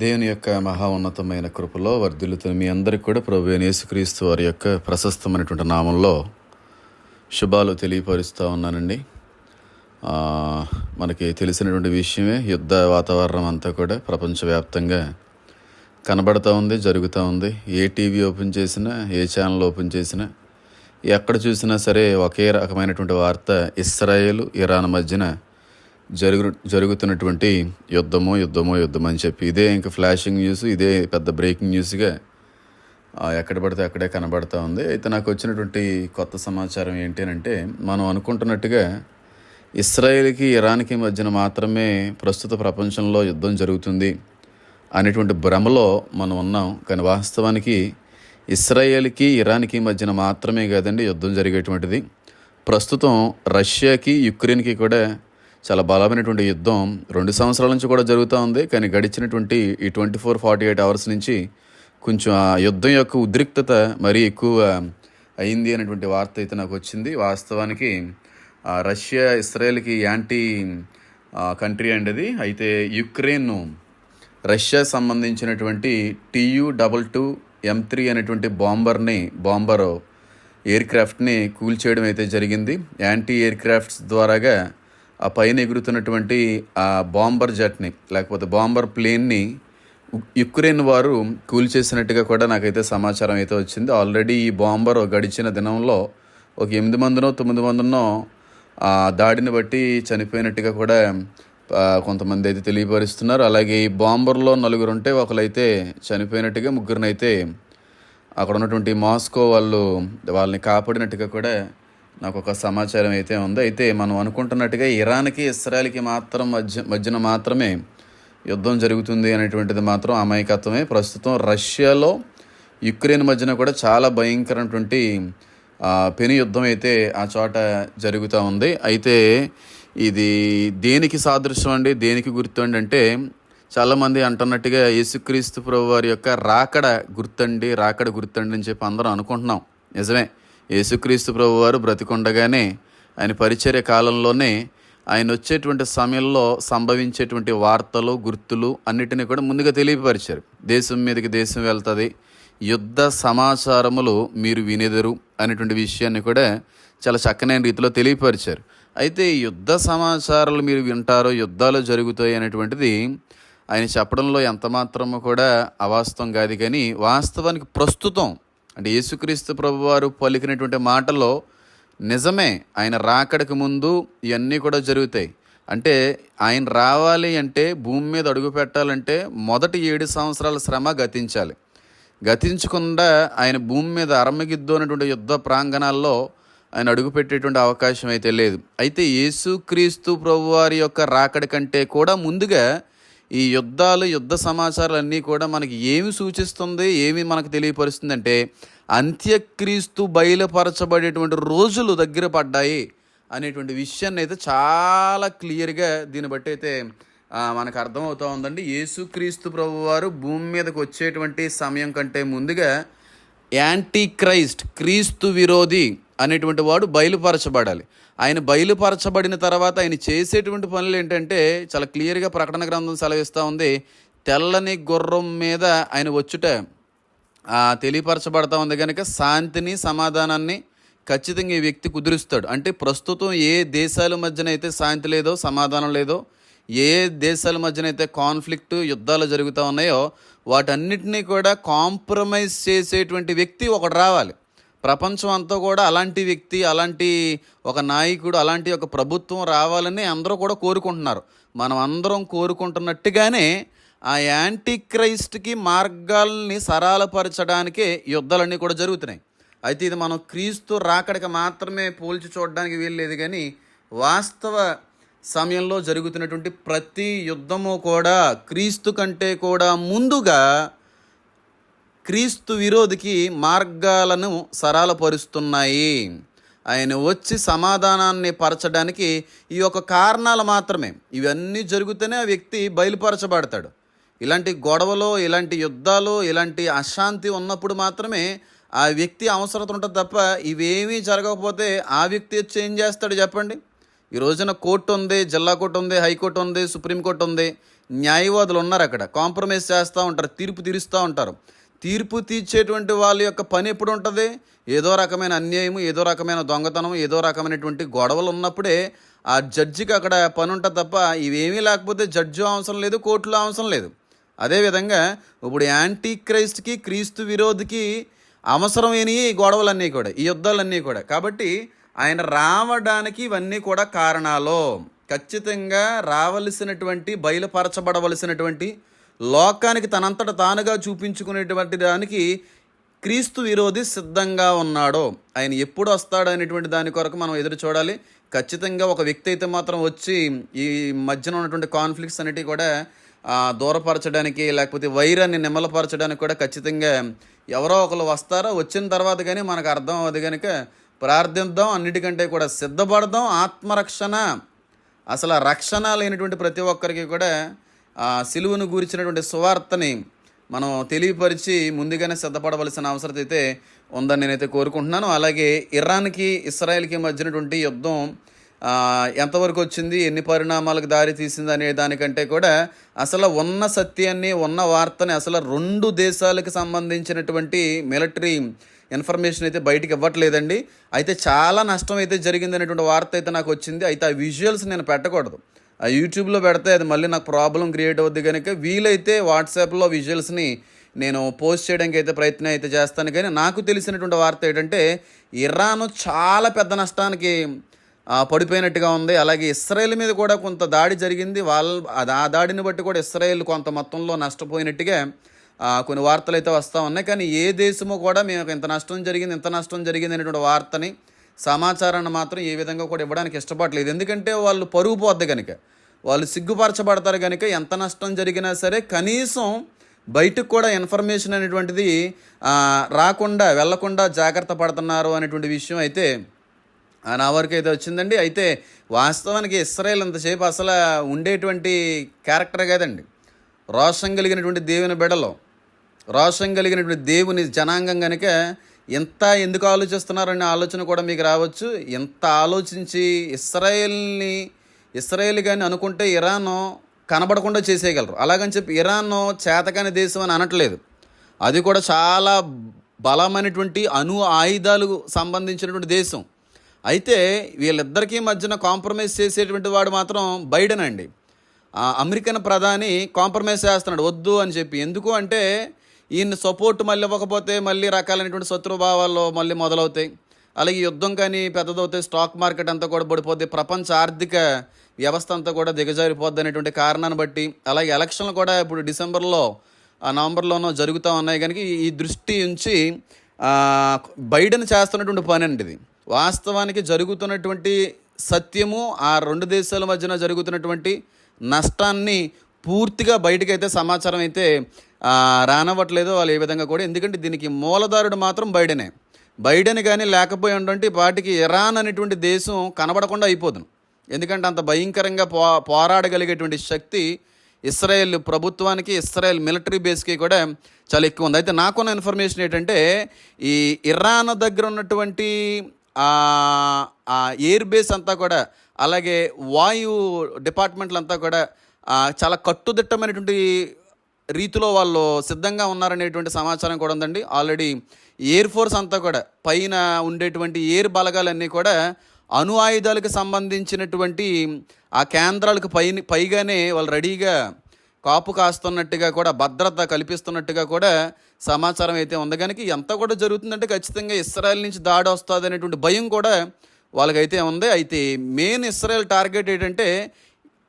దేవుని యొక్క మహా ఉన్నతమైన కృపలో వర్ధిల్లుతున్న మీ అందరికి కూడా ప్రభు యేసుక్రీస్తు వారి యొక్క ప్రశస్తమైనటువంటి నామంలో శుభాలు తెలియపరుస్తూ ఉన్నానండి. మనకి తెలిసినటువంటి విషయమే యుద్ధ వాతావరణం అంతా కూడా ప్రపంచవ్యాప్తంగా కనబడతా ఉంది జరుగుతూ ఉంది. ఏ టీవీ ఓపెన్ చేసినా ఏ ఛానల్ ఓపెన్ చేసినా ఎక్కడ చూసినా సరే ఒకే రకమైనటువంటి వార్త ఇస్రాయేల్ ఇరాన్ మధ్యన జరుగు జరుగుతున్నటువంటి యుద్ధము యుద్ధము యుద్ధం అని చెప్పి ఇదే ఇంకా ఫ్లాషింగ్ న్యూస్ ఇదే పెద్ద బ్రేకింగ్ న్యూస్గా ఎక్కడ పడితే అక్కడే కనబడతా ఉంది. అయితే నాకు వచ్చినటువంటి కొత్త సమాచారం ఏంటి అని అంటే మనం అనుకుంటున్నట్టుగా ఇస్రాయేల్కి ఇరాన్కి మధ్యన మాత్రమే ప్రస్తుత ప్రపంచంలో యుద్ధం జరుగుతుంది అనేటువంటి భ్రమలో మనం ఉన్నాం. కానీ వాస్తవానికి ఇస్రాయేల్కి ఇరాన్కి మధ్యన మాత్రమే కాదండి యుద్ధం జరిగేటువంటిది. ప్రస్తుతం రష్యాకి యుక్రెయిన్కి కూడా చాలా బలమైనటువంటి యుద్ధం రెండు సంవత్సరాల నుంచి కూడా జరుగుతూ ఉంది కానీ గడిచినటువంటి ఈ twenty four forty eight hours నుంచి కొంచెం ఆ యుద్ధం యొక్క ఉద్రిక్తత మరీ ఎక్కువ అయింది అనేటువంటి వార్త అయితే నాకు వచ్చింది. వాస్తవానికి రష్యా ఇస్రాయేల్కి యాంటీ కంట్రీ అండి అది. అయితే యుక్రెయిన్ రష్యా సంబంధించినటువంటి TU double two M three అనేటువంటి బాంబర్ని బాంబర్ ఎయిర్ క్రాఫ్ట్ని కూల్చేయడం అయితే జరిగింది. యాంటీ ఎయిర్ క్రాఫ్ట్స్ ద్వారాగా ఆ పైన ఎగురుతున్నటువంటి ఆ బాంబర్ జెట్ని లేకపోతే బాంబర్ ప్లేన్ని యుక్రెయిన్ వారు కూల్చేసినట్టుగా కూడా నాకైతే సమాచారం అయితే వచ్చింది. ఆల్రెడీ ఈ బాంబర్ గడిచిన దినంలో ఒక ఎనిమిది మందినో తొమ్మిది మందినో ఆ దాడిని బట్టి చనిపోయినట్టుగా కూడా కొంతమంది అయితే తెలియపరుస్తున్నారు. అలాగే ఈ బాంబర్లో నలుగురు ఉంటే ఒకరైతే చనిపోయినట్టుగా ముగ్గురినైతే అక్కడ ఉన్నటువంటి మాస్కో వాళ్ళు వాళ్ళని కాపాడినట్టుగా కూడా నాకు ఒక సమాచారం అయితే ఉంది. అయితే మనం అనుకుంటున్నట్టుగా ఇరాన్కి ఇస్రాయల్కి మాత్రం మధ్య మధ్యన మాత్రమే యుద్ధం జరుగుతుంది అనేటువంటిది మాత్రం అమాయకత్వమే. ప్రస్తుతం రష్యాలో యుక్రెయిన్ మధ్యన కూడా చాలా భయంకరమైనటువంటి పెను యుద్ధం అయితే ఆ చోట జరుగుతూ ఉంది. అయితే ఇది దేనికి సాదృశ్యం అండి? దేనికి గుర్తుండి అంటే చాలామంది అంటున్నట్టుగా యేసుక్రీస్తు ప్రభు వారి యొక్క రాకడ గుర్తండి రాకడ గుర్తండి అని చెప్పి అందరం అనుకుంటున్నాం. నిజమే. యేసుక్రీస్తు ప్రభు వారు బ్రతికొండగానే ఆయన పరిచర్య కాలంలోనే ఆయన వచ్చేటువంటి సమయంలో సంభవించేటువంటి వార్తలు గుర్తులు అన్నిటినీ కూడా ముందుగా తెలియపరిచారు. దేశం మీదకి దేశం వెళ్తుంది. యుద్ధ సమాచారములు మీరు వినెదరు అనేటువంటి విషయాన్ని కూడా చాలా చక్కనైన రీతిలో తెలియపరిచారు. అయితే యుద్ధ సమాచారాలు మీరు వింటారో యుద్ధాలు జరుగుతాయి అనేటువంటిది ఆయన చెప్పడంలో ఎంతమాత్రము కూడా అవాస్తవం కాదు కానీ వాస్తవానికి ప్రస్తుతం అంటే యేసుక్రీస్తు ప్రభువారు పలికినటువంటి మాటలో నిజమే ఆయన రాకడకు ముందు ఇవన్నీ కూడా జరుగుతాయి. అంటే ఆయన రావాలి అంటే భూమి మీద అడుగు పెట్టాలంటే మొదటి ఏడు సంవత్సరాల శ్రమ గతించాలి. గతించకుండా ఆయన భూమి మీద అరమగిద్దు అనేటువంటి యుద్ధ ప్రాంగణాల్లో ఆయన అడుగుపెట్టేటువంటి అవకాశం అయితే లేదు. అయితే యేసుక్రీస్తు ప్రభువారి యొక్క రాకడి కంటే కూడా ముందుగా ఈ యుద్ధాలు యుద్ధ సమాచారాలు అన్నీ కూడా మనకి ఏమి సూచిస్తుంది ఏమి మనకు తెలియపరుస్తుంది అంటే అంత్యక్రీస్తు బయలుపరచబడేటువంటి రోజులు దగ్గర పడ్డాయి అనేటువంటి విషయాన్ని అయితే చాలా క్లియర్గా దీన్ని బట్టి అయితే మనకు అర్థమవుతూ ఉందండి. యేసుక్రీస్తు ప్రభువారు భూమి మీదకి వచ్చేటువంటి సమయం కంటే ముందుగా యాంటీ క్రైస్ట్ క్రీస్తు విరోధి అనేటువంటి వాడు బయలుపరచబడాలి. ఆయన బయలుపరచబడిన తర్వాత ఆయన చేసేటువంటి పనులు ఏంటంటే చాలా క్లియర్గా ప్రకటన గ్రంథం సెలవిస్తూ ఉంది. తెల్లని గుర్రం మీద ఆయన వచ్చుట తెలియపరచబడతా ఉంది కనుక శాంతిని సమాధానాన్ని ఖచ్చితంగా ఈ వ్యక్తి కుదురుస్తాడు. అంటే ప్రస్తుతం ఏ దేశాల మధ్యన అయితే శాంతి లేదో సమాధానం లేదో ఏ దేశాల మధ్యన అయితే కాన్ఫ్లిక్ట్ యుద్ధాలు జరుగుతూ ఉన్నాయో వాటన్నిటినీ కూడా కాంప్రమైజ్ చేసేటువంటి వ్యక్తి ఒకడు రావాలి. ప్రపంచం అంతా కూడా అలాంటి వ్యక్తి అలాంటి ఒక నాయకుడు అలాంటి ఒక ప్రభుత్వం రావాలని అందరూ కూడా కోరుకుంటున్నారు. మనం అందరం కోరుకుంటున్నట్టుగానే ఆ యాంటీ క్రైస్ట్కి మార్గాల్ని సరళపరచడానికే యుద్ధాలన్నీ కూడా జరుగుతున్నాయి. అయితే ఇది మనం క్రీస్తు రాకడికి మాత్రమే పోల్చి చూడడానికి వీల్లేదు కానీ వాస్తవ సమయంలో జరుగుతున్నటువంటి ప్రతి యుద్ధము కూడా క్రీస్తు కంటే కూడా ముందుగా క్రీస్తు విరోధికి మార్గాలను సరళపరుస్తున్నాయి. ఆయన వచ్చి సమాధానాన్ని పరచడానికి ఈ యొక్క కారణాలు మాత్రమే. ఇవన్నీ జరుగుతూనే ఆ వ్యక్తి బయలుపరచబడతాడు. ఇలాంటి గొడవలు ఇలాంటి యుద్ధాలు ఇలాంటి అశాంతి ఉన్నప్పుడు మాత్రమే ఆ వ్యక్తి అవసరత ఉంటుంది తప్ప ఇవేమీ జరగకపోతే ఆ వ్యక్తి వచ్చి ఏం చేస్తాడు చెప్పండి? ఈ రోజున కోర్టు ఉంది జిల్లా కోర్టు ఉంది హైకోర్టు ఉంది సుప్రీంకోర్టు ఉంది. న్యాయవాదులు ఉన్నారు అక్కడ. కాంప్రమైజ్ చేస్తూ ఉంటారు తీర్పు తీరుస్తూ ఉంటారు. తీర్పు తీర్చేటువంటి వాళ్ళ యొక్క పని ఎప్పుడు ఉంటుంది? ఏదో రకమైన అన్యాయము ఏదో రకమైన దొంగతనం ఏదో రకమైనటువంటి గొడవలు ఉన్నప్పుడే ఆ జడ్జికి అక్కడ పని ఉంటుంది తప్ప ఇవేమీ లేకపోతే జడ్జి అవసరం లేదు కోర్టులో అవసరం లేదు. అదేవిధంగా ఇప్పుడు యాంటీ క్రైస్ట్కి క్రీస్తు విరోధికి అవసరమైనవి ఈ గొడవలన్నీ కూడా ఈ యుద్ధాలన్నీ కూడా. కాబట్టి ఆయన రావడానికి ఇవన్నీ కూడా కారణాలు. ఖచ్చితంగా రావలసినటువంటి బయలుపరచబడవలసినటువంటి లోకానికి తనంతట తానుగా చూపించుకునేటువంటి దానికి క్రీస్తు విరోధి సిద్ధంగా ఉన్నాడు. ఆయన ఎప్పుడు వస్తాడు అనేటువంటి దాని కొరకు మనం ఎదురు చూడాలి. ఖచ్చితంగా ఒక వ్యక్తి అయితే మాత్రం వచ్చి ఈ మధ్యన ఉన్నటువంటి కాన్ఫ్లిక్ట్స్ అనేటివి కూడా దూరపరచడానికి లేకపోతే వైరాన్ని నిమ్మలపరచడానికి కూడా ఖచ్చితంగా ఎవరో ఒకరు వస్తారో వచ్చిన తర్వాత కానీ మనకు అర్థం అవ్వదు కనుక ప్రార్థిద్దాం అన్నిటికంటే కూడా సిద్ధపడదాం. ఆత్మరక్షణ అసలు రక్షణ లేనటువంటి ప్రతి ఒక్కరికి కూడా ఆ సిలువను గురించినటువంటి సువార్తని మనం తెలియపరిచి ముందుగానే సిద్ధపడవలసిన అవసరం అయితే ఉందని నేనైతే కోరుకుంటున్నాను. అలాగే ఇరాన్కి ఇస్రాయెల్కి మధ్యనటువంటి యుద్ధం ఎంతవరకు వచ్చింది ఎన్ని పరిణామాలకు దారి తీసింది అనే దానికంటే కూడా అసలు ఉన్న సత్యాన్ని ఉన్న వార్తని అసలు రెండు దేశాలకు సంబంధించినటువంటి మిలిటరీ ఇన్ఫర్మేషన్ అయితే బయటికి ఇవ్వట్లేదండి. అయితే చాలా నష్టం అయితే జరిగింది అనేటువంటి వార్త అయితే నాకు వచ్చింది. అయితే ఆ విజువల్స్ నేను పెట్టకూడదు. ఆ యూట్యూబ్లో పెడితే అది మళ్ళీ నాకు ప్రాబ్లం క్రియేట్ అవుద్ది కనుక వీలైతే వాట్సాప్లో విజువల్స్ని నేను పోస్ట్ చేయడానికి అయితే ప్రయత్నం అయితే చేస్తాను. కానీ నాకు తెలిసినటువంటి వార్త ఏంటంటే ఇరాన్ చాలా పెద్ద నష్టానికి పడిపోయినట్టుగా ఉంది. అలాగే ఇస్రాయేల్ మీద కూడా కొంత దాడి జరిగింది. వాళ్ళ అది ఆ దాడిని బట్టి కూడా ఇస్రాయేల్ కొంత మొత్తంలో నష్టపోయినట్టుగా కొన్ని వార్తలు అయితే వస్తూ ఉన్నాయి. కానీ ఏ దేశము కూడా మేము ఇంత నష్టం జరిగింది ఇంత నష్టం జరిగింది అనేటువంటి వార్తని సమాచారాన్ని మాత్రం ఏ విధంగా కూడా ఇవ్వడానికి ఇష్టపడలేదు ఎందుకంటే వాళ్ళు పరుగు పోద్ది కనుక వాళ్ళు సిగ్గుపరచబడతారు కనుక ఎంత నష్టం జరిగినా సరే కనీసం బయటకు కూడా ఇన్ఫర్మేషన్ అనేటువంటిది రాకుండా వెళ్ళకుండా జాగ్రత్త పడుతున్నారు అనేటువంటి విషయం అయితే నా వరకు అయితే వచ్చిందండి. అయితే వాస్తవానికి ఇస్రాయేల్ అంతసేపు అసలు ఉండేటువంటి క్యారెక్టర్ కాదండి. రోషం కలిగినటువంటి దేవుని బిడలో రోషం కలిగినటువంటి దేవుని జనాంగం కనుక ఎంత ఎందుకు ఆలోచిస్తున్నారనే ఆలోచన కూడా మీకు రావచ్చు. ఎంత ఆలోచించి ఇస్రాయేల్ని ఇస్రాయేల్ కానీ అనుకుంటే ఇరాన్ కనబడకుండా చేసేయగలరు. అలాగని చెప్పి ఇరాన్ చేతకాని దేశం అని అనట్లేదు. అది కూడా చాలా బలమైనటువంటి అణు ఆయుధాలు సంబంధించినటువంటి దేశం. అయితే వీళ్ళిద్దరికీ మధ్యన కాంప్రమైజ్ చేసేటువంటి వాడు మాత్రం బైడెన్ అండి. అమెరికన్ ప్రధాని కాంప్రమైజ్ చేస్తున్నాడు వద్దు అని చెప్పి. ఎందుకు అంటే ఈయన సపోర్ట్ మళ్ళీ ఇవ్వకపోతే మళ్ళీ రకాలైనటువంటి శత్రుభావాలు మళ్ళీ మొదలవుతాయి. అలాగే యుద్ధం కానీ పెద్దదవుతాయి స్టాక్ మార్కెట్ అంతా కూడా పడిపోద్ది. ప్రపంచ ఆర్థిక వ్యవస్థ అంతా కూడా దిగజారిపోద్ది అనేటువంటి కారణాన్ని బట్టి అలాగే ఎలక్షన్లు కూడా ఇప్పుడు డిసెంబర్లో ఆ నవంబర్లోనో జరుగుతూ ఉన్నాయి. కనుక ఈ- దృష్టి ఉంచి బైడెన్ చేస్తున్నటువంటి పని అండి ఇది. వాస్తవానికి జరుగుతున్నటువంటి సత్యము ఆ రెండు దేశాల మధ్యన జరుగుతున్నటువంటి నష్టాన్ని పూర్తిగా బయటకైతే సమాచారం అయితే రానవ్వట్లేదు వాళ్ళు ఏ విధంగా కూడా. ఎందుకంటే దీనికి మూలదారుడు మాత్రం బైడెనే. బైడెన్ కానీ లేకపోయి ఉన్నటువంటి వాటికి ఇరాన్ అనేటువంటి దేశం కనబడకుండా అయిపోతుంది ఎందుకంటే అంత భయంకరంగా పో పోరాడగలిగేటువంటి శక్తి ఇస్రాయెల్ ప్రభుత్వానికి ఇస్రాయెల్ మిలిటరీ బేస్కి కూడా చాలా ఎక్కువ ఉంది. అయితే నాకున్న ఇన్ఫర్మేషన్ ఏంటంటే ఈ ఇరాన్ దగ్గర ఉన్నటువంటి ఆ ఎయిర్ బేస్ అంతా కూడా అలాగే వాయు డిపార్ట్మెంట్లు అంతా కూడా చాలా కట్టుదిట్టమైనటువంటి రీతిలో వాళ్ళు సిద్ధంగా ఉన్నారనేటువంటి సమాచారం కూడా ఉందండి. ఆల్రెడీ ఎయిర్ ఫోర్స్ అంతా కూడా పైన ఉండేటువంటి ఎయిర్ బలగాలన్నీ కూడా అణు ఆయుధాలకు సంబంధించినటువంటి ఆ కేంద్రాలకు పై పైగానే వాళ్ళు రెడీగా కాపు కాస్తున్నట్టుగా కూడా భద్రత కల్పిస్తున్నట్టుగా కూడా సమాచారం అయితే ఉంది. కనుక ఎంత కూడా జరుగుతుందంటే ఖచ్చితంగా ఇస్రాయల్ నుంచి దాడి వస్తుంది అనేటువంటి భయం కూడా వాళ్ళకైతే ఉంది. అయితే మెయిన్ ఇస్రాయల్ టార్గెట్ ఏంటంటే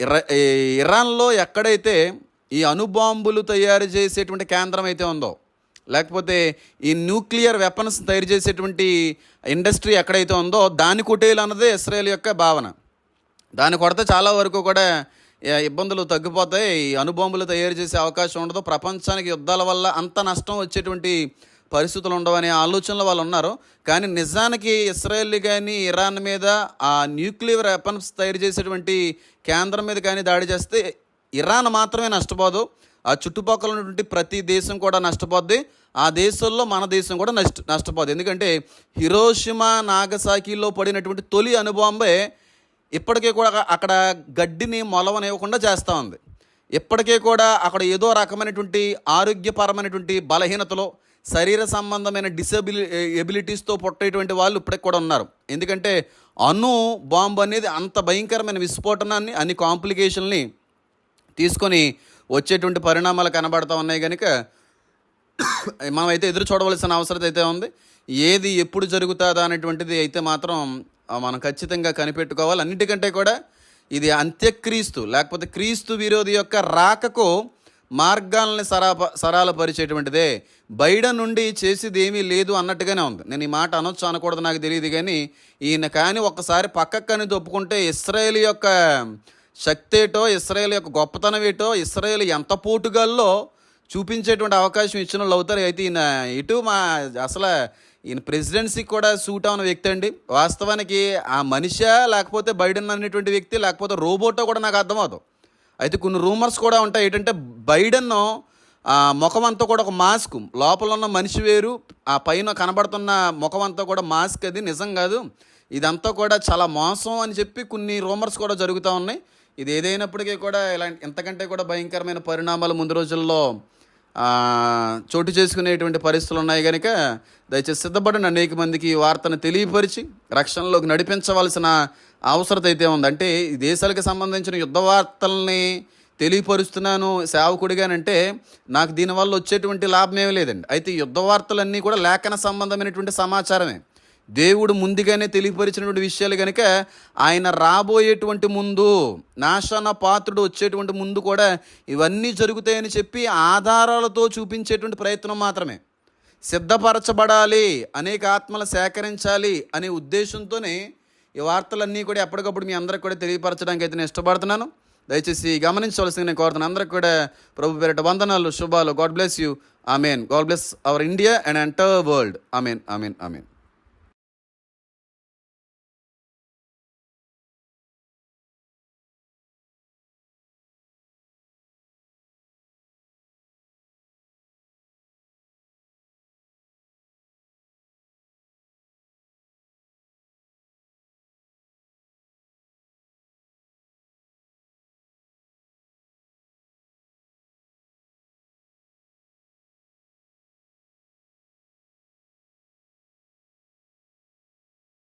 ఇర- ఇరాన్లో ఎక్కడైతే ఈ అణుబాంబులు తయారు చేసేటువంటి కేంద్రం అయితే ఉందో లేకపోతే ఈ న్యూక్లియర్ వెపన్స్ తయారు చేసేటువంటి ఇండస్ట్రీ ఎక్కడైతే ఉందో దాన్ని కొట్టేయాలి అన్నదే ఇస్రాయేల్ యొక్క భావన. దాన్ని కొడితే చాలా వరకు కూడా ఇబ్బందులు తగ్గిపోతాయి. ఈ అణుబాంబులు తయారు చేసే అవకాశం ఉండదు. ప్రపంచానికి యుద్ధాల వల్ల అంత నష్టం వచ్చేటువంటి పరిస్థితులు ఉండవనే ఆలోచనలో వాళ్ళు ఉన్నారు. కానీ నిజానికి ఇస్రాయెల్ కానీ ఇరాన్ మీద ఆ న్యూక్లియర్ వెపన్స్ తయారు చేసేటువంటి కేంద్రం మీద కానీ దాడి చేస్తే ఇరాన్ మాత్రమే నష్టపోదు. ఆ చుట్టుపక్కల ఉన్నటువంటి ప్రతి దేశం కూడా నష్టపోద్ది. ఆ దేశంలో మన దేశం కూడా నష్ట నష్టపోద్ది. ఎందుకంటే హిరోషిమా నాగసాకిలో పడినటువంటి తొలి అనుబాంబే ఇప్పటికీ కూడా అక్కడ గడ్డిని మొలవనివ్వకుండా చేస్తూ ఉంది. ఇప్పటికీ కూడా అక్కడ ఏదో రకమైనటువంటి ఆరోగ్యపరమైనటువంటి బలహీనతలో శరీర సంబంధమైన డిసబిలి ఎబిలిటీస్తో పుట్టేటువంటి వాళ్ళు ఇప్పటికి కూడా ఉన్నారు. ఎందుకంటే అణు బాంబు అనేది అంత భయంకరమైన విస్ఫోటనాన్ని అన్ని కాంప్లికేషన్ని తీసుకొని వచ్చేటువంటి పరిణామాలు కనబడతా ఉన్నాయి కనుక మనం అయితే ఎదురు చూడవలసిన అవసరం అయితే ఉంది. ఏది ఎప్పుడు జరుగుతుందా అనేటువంటిది అయితే మాత్రం మనం ఖచ్చితంగా కనిపెట్టుకోవాలి. అన్నిటికంటే కూడా ఇది అంత్యక్రీస్తు లేకపోతే క్రీస్తు విరోధి యొక్క రాకకు మార్గాలని సరాప సరాలపరిచేటువంటిదే. బయట నుండి చేసేది ఏమీ లేదు అన్నట్టుగానే ఉంది. నేను ఈ మాట అనొచ్చు అనకూడదు నాకు తెలియదు కానీ ఈయన కానీ ఒక్కసారి పక్కకు కానీ ఒప్పుకుంటే ఇస్రాయేల్ యొక్క శక్తి ఏటో ఇస్రాయేల్ యొక్క గొప్పతనం ఏటో ఇస్రాయేల్ ఎంత పోటుగాల్లో చూపించేటువంటి అవకాశం ఇచ్చిన వాళ్ళు అవుతారు. అయితే ఈయన ఇటు మా అసలు ఈయన ప్రెసిడెన్సీకి కూడా సూట్ అవన్న వ్యక్తి అండి. వాస్తవానికి ఆ మనిషా లేకపోతే బైడెన్ అనేటువంటి వ్యక్తి లేకపోతే రోబోటో కూడా నాకు అర్థమవుతుంది అయితే కొన్ని రూమర్స్ కూడా ఉంటాయి. ఏంటంటే బైడెన్ ఆ ముఖం అంతా కూడా ఒక మాస్క్. లోపల ఉన్న మనిషి వేరు ఆ పైన కనబడుతున్న ముఖం అంతా కూడా మాస్క్ అది. నిజం కాదు. ఇదంతా కూడా చాలా మోసం అని చెప్పి కొన్ని రూమర్స్ కూడా జరుగుతూ ఉన్నాయి. ఇది ఏదైనప్పటికీ కూడా ఇలాంటి ఇంతకంటే కూడా భయంకరమైన పరిణామాలు ముందు రోజుల్లో చోటు చేసుకునేటువంటి పరిస్థితులు ఉన్నాయి కనుక దయచేసి సిద్ధపడిన అనేక మందికి ఈ వార్తను తెలియపరిచి రక్షణలోకి నడిపించవలసిన అవసరత అయితే ఉంది. అంటే ఈ దేశాలకు సంబంధించిన యుద్ధ వార్తల్ని తెలియపరుస్తున్నాను సేవకుడిగానంటే నాకు దీనివల్ల వచ్చేటువంటి లాభం ఏమీ లేదండి. అయితే యుద్ధ వార్తలన్నీ కూడా లేఖన సంబంధమైనటువంటి సమాచారమే. దేవుడు ముందుగానే తెలియపరిచినటువంటి విషయాలు కనుక ఆయన రాబోయేటువంటి ముందు నాశన పాత్రుడు వచ్చేటువంటి ముందు కూడా ఇవన్నీ జరుగుతాయని చెప్పి ఆధారాలతో చూపించేటువంటి ప్రయత్నం మాత్రమే. సిద్ధపరచబడాలి అనేక ఆత్మలు సేకరించాలి అనే ఉద్దేశంతోనే ఈ వార్తలన్నీ కూడా ఎప్పటికప్పుడు మీ అందరికి కూడా తెలియపరచడానికి అయితే నేను ఇష్టపడుతున్నాను. దయచేసి గమనించవలసింది నేను కోరుతున్నాను. అందరికి కూడా ప్రభు పేరిట వందనాలు శుభాలు. God bless you. Amen. God bless our India and entire world. Amen amen amen.